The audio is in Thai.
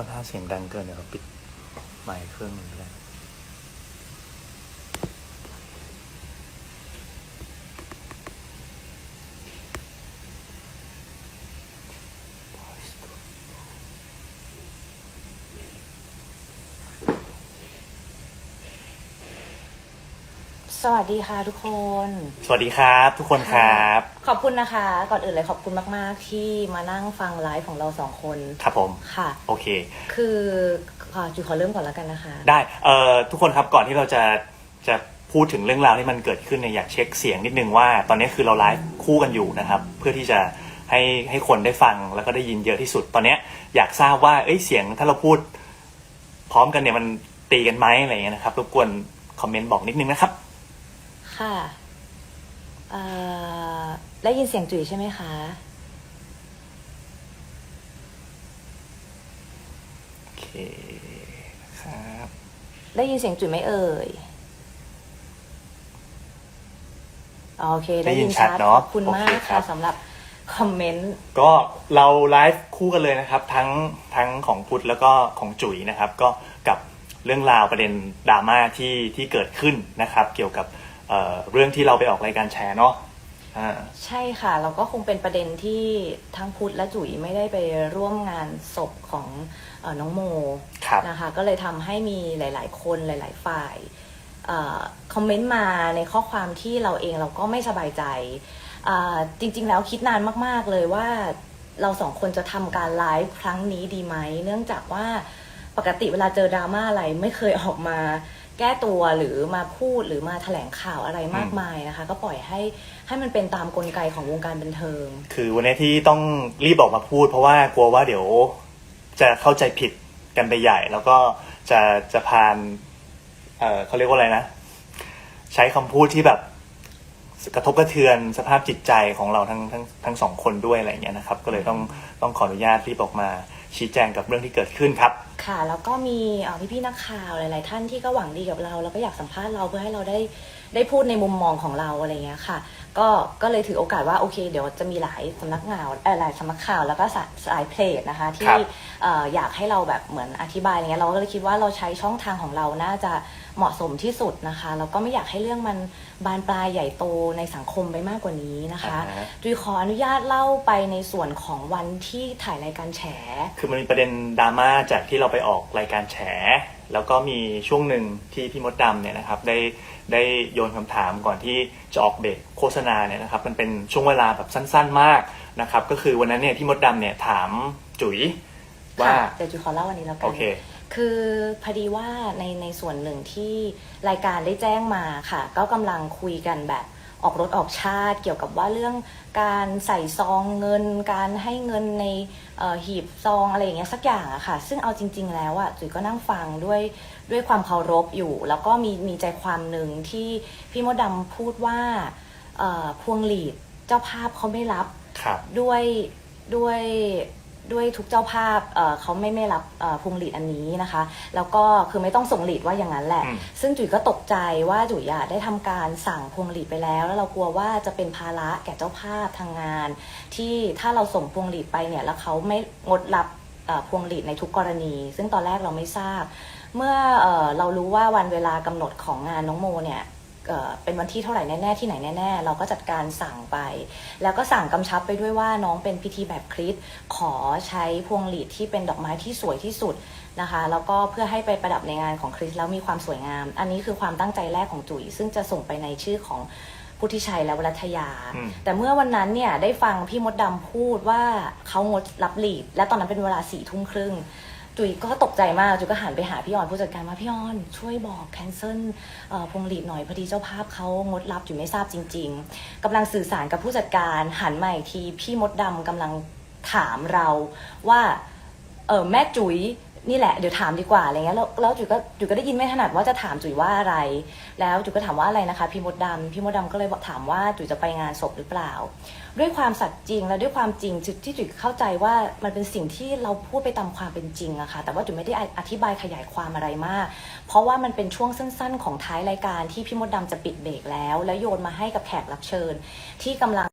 ก็ถ้าเสียงดังเกินเดี๋ยวเราปิดไมค์เครื่องหนึงก็ได้ สวัสดีค่ะทุกคน สวัสดีครับทุกคนครับ ขอบคุณนะคะ ก่อนอื่นเลยขอบคุณมาก ๆ ที่มานั่งฟังไลฟ์ของเราสองคนครับผมค่ะ โอเค คือขอจุขอเริ่มก่อนแล้วกันนะคะ ได้เอ่อทุกคนครับก่อนที่เราจะจะพูดถึงเรื่องราวที่มันเกิดขึ้นเนี่ยอยากเช็คเสียงนิดนึงว่า ตอนนี้คือเราไลฟ์คู่กันอยู่นะครับ เพื่อที่จะให้ให้คนได้ฟังแล้วก็ได้ยินเยอะที่สุด ตอนเนี้ยอยากทราบว่าเอ้ยเสียงถ้าเราพูด พร้อมกันเนี่ยมันตีกันไหมอะไรอย่างเงี้ยนะครับรบกวนคอมเมนต์บอกนิดนึงนะครับ ค่ะเอ่อได้ยินเสียงจุ๋ยใช่ไหมคะ โอเคครับ ได้ยินเสียงจุ๋ยไหมเอ่ยอ๋อโอเค ได้ยินชัดเนอะขอบคุณโอมาเคกครัค่ะบสำหรับคอมเมนต์ ก็เราไลฟ์คู่กันเลยนะครับ ทั้งทั้งของพุทธแล้วก็ของจุ๋ยนะครับ ก็กับเรื่องราวประเด็นดราม่าที่ที่เกิดขึ้นนะครับ เกี่ยวกับ เอ่อเรื่องที่เราไปออกรายการแชร์เนาะอ่า ใช่ค่ะ เราก็คงเป็นประเด็นที่ทั้งพุทธและจุ๋ยไม่ได้ไปร่วมงานศพของเออน้องโมครับ นะคะ ก็เลยทำให้มีหลาย ๆ คนหลาย ๆ ฝ่ายเออคอมเมนต์มาในข้อความที่เราเองเราก็ไม่สบายใจเอ่อจริง ๆ แล้วคิดนานมาก ๆ เลยว่าเราสองคนจะทำการไลฟ์ครั้งนี้ดีไหม เนื่องจากว่าปกติเวลาเจอดราม่าอะไรไม่เคยออกมา แก้ตัวหรือมาพูดหรือมาแถลงข่าวอะไรมากมายนะคะ ก็ปล่อยให้ให้มันเป็นตามกลไกของวงการบันเทิง คือวันนี้ที่ต้องรีบออกมาพูด เพราะว่ากลัวว่าเดี๋ยวจะเข้าใจผิดกันไปใหญ่ แล้วก็จะจะพานเอ่อเขาเรียกว่าอะไรนะ ใช้คำพูดที่แบบกระทบกระเทือนสภาพจิตใจของเราทั้งทั้งทั้งสองคนด้วยอะไรอย่างเงี้ยนะครับ ก็เลยต้องต้องขออนุญาตรีบออกมาชี้แจงกับเรื่องที่เกิดขึ้นครับ ค่ะ แล้วก็มีเอ่อพี่ๆนักข่าวหลาย ๆ ท่านที่ก็หวังดีกับเรา แล้วก็อยากสัมภาษณ์เราเพื่อให้เราได้ได้พูดในมุมมองของเราอะไรเงี้ยค่ะ ก็ก็เลยถือโอกาสว่าโอเค เดี๋ยวจะมีหลายสำนักข่าวเออหลายสำนักข่าวแล้วก็สายสายเพจนะคะครัที่บเอ่ออยากให้เราแบบเหมือนอธิบายอะไรเงี้ยเราก็เลยคิดว่าเราใช้ช่องทางของเราน่าจะเหมาะสมที่สุดนะคะแล้วก็ไม่อยากให้เรื่องมันบานปลายใหญ่โตในสังคมไปมากกว่านี้นะคะอ่าฮะจุยขออนุญาตเล่าไปในส่วนของวันที่ถ่ายรายการแฉ คือมันมีประเด็นดราม่าจากที่เราไปออกรายการแฉ แล้วก็มีช่วงหนึ่งที่พี่มดดำเนี่ยนะครับได้ได้โยนคำถามก่อนที่จะออกเบรกโฆษณาเนี่ยนะครับมันเป็นช่วงเวลาแบบสั้นๆมากนะครับก็คือวันนั้นเนี่ยพี่มดดำเนี่ยถามจุ๋ยว่าค่ะเดี๋ยวจุยขอเล่าวันนี้แล้วกัโอเคคือพอดีว่าในในส่วนหนึ่งที่รายการได้แจ้งมาค่ะ ก็กำลังคุยกันแบบ ออกรถออกชาติ เกี่ยวกับว่าเรื่องการใส่ซองเงิน การให้เงินในเอ่อหีบซองอะไรอย่างเงี้ยสักอย่างอะค่ะ ซึ่งเอาจริง ๆ แล้วอะจุ๋ยก็นั่งฟังด้วยด้วยความเคารพอยู่ แล้วก็มีมีใจความหนึ่งที่พี่มดดำพูดว่าเอ่อพวงหลีดเจ้าภาพเขาไม่รับครับด้วยด้วย ด้วยทุกเจ้าภาพเอ่อเขาไม่ไม่รับเอ่อพวงหลีดอันนี้นะคะ แล้วก็คือไม่ต้องส่งหลีดว่าอย่างนั้นแหละอืมซึ่งจุ๋ยก็ตกใจว่าจุ๋ยอะได้ทำการสั่งพวงหลีดไปแล้ว แล้วเรากลัวว่าจะเป็นภาระแก่เจ้าภาพทางงาน ที่ถ้าเราส่งพวงหลีดไปเนี่ยแล้วเขาไม่งดรับเอ่อพวงหลีดในทุกกรณี ซึ่งตอนแรกเราไม่ทราบ เมื่อเอ่อเรารู้ว่าวันเวลากำหนดของงานน้องโมเนี่ย เอ่อเป็นวันที่เท่าไหร่แน่ ๆ ที่ไหนแน่ ๆ เราก็จัดการสั่งไป แล้วก็สั่งกำชับไปด้วยว่าน้องเป็นพิธีแบบคริสต์ขอใช้พวงหลีดที่เป็นดอกไม้ที่สวยที่สุดนะคะ แล้วก็เพื่อให้ไปประดับในงานของคริสต์แล้วมีความสวยงาม อันนี้คือความตั้งใจแรกของจุ๋ยซึ่งจะส่งไปในชื่อของพุทธิชัยและวรัตยาอืมแต่เมื่อวันนั้นเนี่ยได้ฟังพี่มดดำพูดว่าเขางดรับหลีด และตอนนั้นเป็นเวลาสี่ทุ่มครึ่ง จุ๋ยก็ตกใจมากจุ๋ยก็หันไปหาพี่ออนผู้จัดการว่าพี่ออนช่วยบอกแคนเซิลพวงหลีดหน่อยพอดีเจ้าภาพเขางดรับจุ๋ยไม่ทราบจริง ๆกำลังสื่อสารกับผู้จัดการหันมาอีกทีพี่มดดำกำลังถามเราว่าเออแม่จุ๋ย นี่แหละเดี๋ยวถามดีกว่าอะไรเงี้ยแล้วแล้วจุ๋ยก็จุ๋ยก็ได้ยินไม่ถนัดว่าจะถามจุ๋ยว่าอะไร แล้วจุ๋ยก็ถามว่าอะไรนะคะ พี่มดดำพี่มดดำก็เลยบอกถามว่าจุ๋ยจะไปงานศพหรือเปล่า ด้วยความสัตย์จริงและด้วยความจริงจุดที่จุ๋ยเข้าใจว่ามันเป็นสิ่งที่เราพูดไปตามความเป็นจริงอะค่ะแต่ว่าจุ๋ยไม่ได้อธิบายขยายความอะไรมาก เพราะว่ามันเป็นช่วงสั้น ๆ ของท้ายรายการที่พี่มดดำจะปิดเบรกแล้ว แล้วโยนมาให้กับแขกรับเชิญ ที่กำลัง